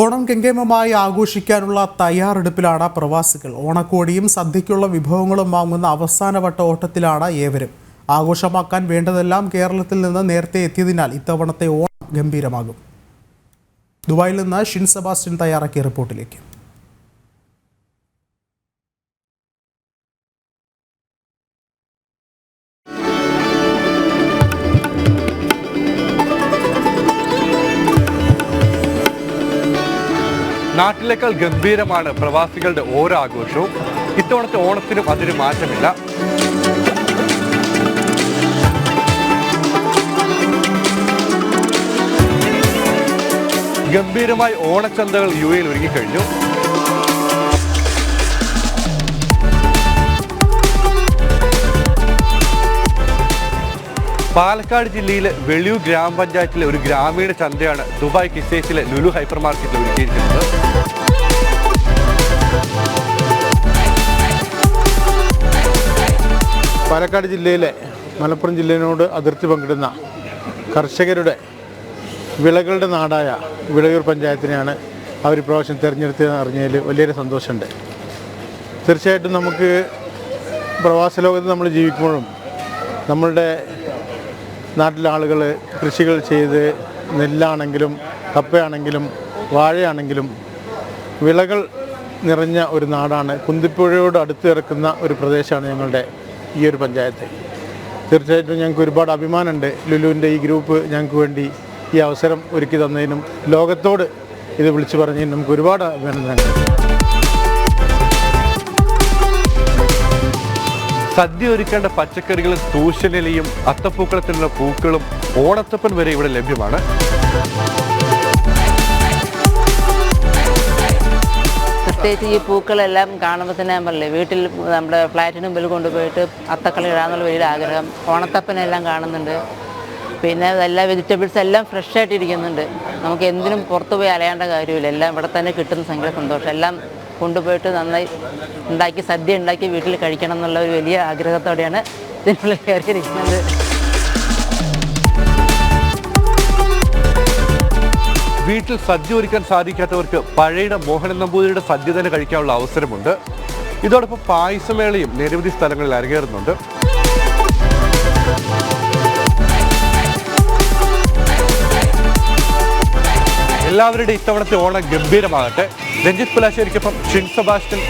ഓണം കെങ്കേമമായി ആഘോഷിക്കാനുള്ള തയ്യാറെടുപ്പിലാണ് പ്രവാസികൾ. ഓണക്കോടിയും സദ്യയ്ക്കുള്ള വിഭവങ്ങളും വാങ്ങുന്ന അവസാനവട്ട ഓട്ടത്തിലാണ് ഏവരും. ആഘോഷമാക്കാൻ വേണ്ടതെല്ലാം കേരളത്തിൽ നിന്ന് നേരത്തെ എത്തിയതിനാൽ ഇത്തവണത്തെ ഓണം ഗംഭീരമാകും. ദുബായിൽ നിന്ന് ഷിൻ സെബാസ്റ്റ്യൻ തയ്യാറാക്കിയ റിപ്പോർട്ടിലേക്ക്. നാട്ടിലേക്കാൾ ഗംഭീരമാണ് പ്രവാസികളുടെ ഓരോ ആഘോഷവും. ഇത്തവണത്തെ ഓണത്തിനും അതൊരു മാറ്റമില്ല. ഗംഭീരമായി ഓണച്ചന്തകൾ യു എയിൽ ഒരുങ്ങിക്കഴിഞ്ഞു. പാലക്കാട് ജില്ലയിലെ വെളിയൂർ ഗ്രാമപഞ്ചായത്തിലെ ഒരു ഗ്രാമീണ ചന്തയാണ് ദുബായ് കിസേസിലെ ലുലു ഹൈപ്പർ മാർക്കറ്റിൽ ഒരുക്കിയിരിക്കുന്നത് പാലക്കാട് ജില്ലയിലെ മലപ്പുറം ജില്ലയോട് അതിർത്തി പങ്കിടുന്ന കർഷകരുടെ വിളകളുടെ നാടായ വിളയൂർ പഞ്ചായത്തിനെയാണ് അവർ ഇപ്രാവശ്യം തിരഞ്ഞെടുത്തതെന്ന് അറിഞ്ഞതിൽ വലിയൊരു സന്തോഷമുണ്ട്. തീർച്ചയായിട്ടും നമുക്ക് പ്രവാസ ലോകത്ത് നമ്മൾ ജീവിക്കുമ്പോഴും നമ്മളുടെ നാട്ടിലെ ആളുകൾ കൃഷികൾ ചെയ്ത് നെല്ലാണെങ്കിലും കപ്പയാണെങ്കിലും വാഴയാണെങ്കിലും വിളകൾ നിറഞ്ഞ ഒരു നാടാണ്. കുന്തിപ്പുഴയോട് അടുത്ത് കിടക്കുന്ന ഒരു പ്രദേശമാണ് ഞങ്ങളുടെ ഈ ഒരു പഞ്ചായത്ത്. തീർച്ചയായിട്ടും ഞങ്ങൾക്ക് ഒരുപാട് അഭിമാനമുണ്ട്. ലുലുവിന്റെ ഈ ഗ്രൂപ്പ് ഞങ്ങൾക്ക് വേണ്ടി ഈ അവസരം ഒരുക്കി തന്നതിനും ലോകത്തോട് ഇത് വിളിച്ചു പറഞ്ഞതിനും നമുക്ക് ഒരുപാട് അഭിമാനമുണ്ട് സദ്യ ഒരുക്കേണ്ട പച്ചക്കറികളും തൂശനിലയും അത്തപ്പൂക്കളത്തിലുള്ള പൂക്കളും ഓണത്തപ്പൻ വരെ ഇവിടെ ലഭ്യമാണ്. പ്രത്യേകിച്ച് ഈ പൂക്കളെല്ലാം കാണുമ്പോൾ തന്നെ ഞാൻ പറഞ്ഞില്ലേ വീട്ടിൽ നമ്മുടെ ഫ്ലാറ്റിന് മുമ്പിൽ കൊണ്ടുപോയിട്ട് അത്തക്കളി ഇടാന്നുള്ള വലിയ ആഗ്രഹം. ഓണത്തപ്പനെല്ലാം കാണുന്നുണ്ട്. പിന്നെ എല്ലാ വെജിറ്റബിൾസ് എല്ലാം ഫ്രഷ് ആയിട്ട് ഇരിക്കുന്നുണ്ട് നമുക്ക് എന്തിനും പുറത്തുപോയി അലയേണ്ട കാര്യമില്ല. എല്ലാം ഇവിടെ തന്നെ കിട്ടുന്ന സംഖ്യ സന്തോഷം എല്ലാം കൊണ്ടുപോയിട്ട് നന്നായി ഉണ്ടാക്കി സദ്യ ഉണ്ടാക്കി വീട്ടിൽ കഴിക്കണം എന്നുള്ള ഒരു വലിയ ആഗ്രഹത്തോടെയാണ് ഇതിനുള്ളിൽ കയറിയിരിക്കുന്നത്. വീട്ടിൽ സദ്യ ഒരുക്കാൻ സാധിക്കാത്തവർക്ക് പഴയുടെ മോഹനൻ നമ്പൂതിരിയുടെ സദ്യ തന്നെ കഴിക്കാനുള്ള അവസരമുണ്ട്. ഇതോടൊപ്പം പായസമേളയും നിരവധി സ്ഥലങ്ങളിൽ അരങ്ങേറുന്നുണ്ട്. എല്ലാവരുടെയും ഇത്തവണത്തെ ഓണം ഗംഭീരമാകട്ടെ. രഞ്ജിത് പുലാശ്ശേരിക്കൊപ്പം ഷിൻ സെബാസ്റ്റ്യൻ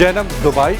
ജനം ദുബായ്.